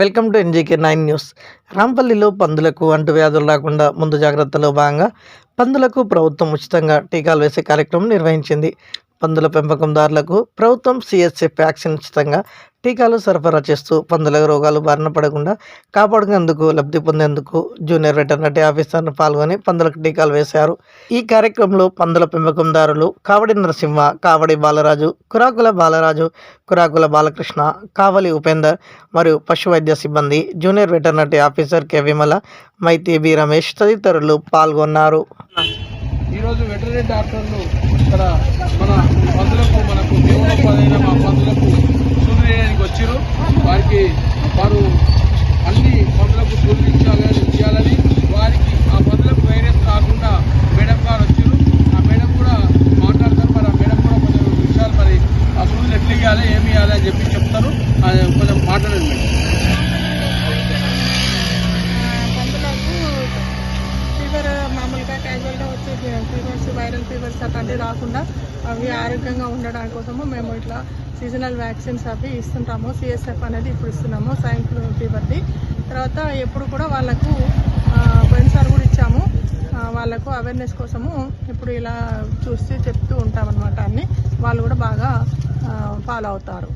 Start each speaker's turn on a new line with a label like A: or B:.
A: Welcome to N G K nine news. రాంపల్లిలో పందులకు అంటువ్యాధులు రాకుండా ముందు జాగ్రత్తలో భాగంగా పందులకు ప్రభుత్వం ఉచితంగా టీకాలు వేసే కార్యక్రమం నిర్వహించింది. పందుల పెంపకందారులకు ప్రభుత్వం సిఎస్ఎఫ్ వ్యాక్సిన్ ఉచితంగా టీకాలు సరఫరా చేస్తూ పందుల రోగాలు బారిన పడకుండా కాపాడుకునేందుకు లబ్ధి పొందేందుకు జూనియర్ వెటర్నరీ ఆఫీసర్ను పాల్గొని పందులకు టీకాలు వేశారు. ఈ కార్యక్రమంలో పందుల పెంపకందారులు కావడి నరసింహ కావడి బాలరాజు కురాకుల బాలరాజు కురాకుల బాలకృష్ణ కావలి ఉపేందర్ మరియు పశు వైద్య సిబ్బంది junior veterinary officer K. Vimala Maithi B. Ramesh తదితరులు పాల్గొన్నారు.
B: ఈరోజు వెటర్నరీ డాక్టర్లు ఇక్కడ మన పందులకు మనకు జీవనోపాధైన మా పందులకు సూది వేయడానికి వచ్చారు వారికి వారు అన్ని పందులకు సూర్యించాలని ఇచ్చాలని వారికి ఆ పందులకు వైరస్ కాకుండా మేడం గారు వచ్చారు ఆ మేడం కూడా మాట్లాడతారు. మరి ఆ మేడం కూడా కొంచెం విషయాలు మరి ఆ సూర్యులు ఎట్లా ఇవ్వాలి ఏమి ఇవ్వాలి అని చెప్పి చెప్తారు. కొంచెం మాట్లాడండి మేడం.
C: ఫీవర్స్ వైరల్ ఫీవర్స్ అట్లాంటివి రాకుండా అవి ఆరోగ్యంగా ఉండడం కోసము మేము ఇట్లా సీజనల్ వ్యాక్సిన్స్ అవి ఇస్తుంటాము. సిఎస్ఎఫ్ అనేది ఇప్పుడు ఇస్తున్నాము స్వైన్ ఫ్లూ ఫీవర్ది తర్వాత ఎప్పుడు కూడా వాళ్ళకు ఆ, పోయినసారి కూడా ఇచ్చాము. వాళ్ళకు అవేర్నెస్ కోసము ఇప్పుడు ఇలా చూసి చెప్తూ ఉంటామన్నమాట అన్ని. వాళ్ళు కూడా బాగా ఫాలో అవుతారు.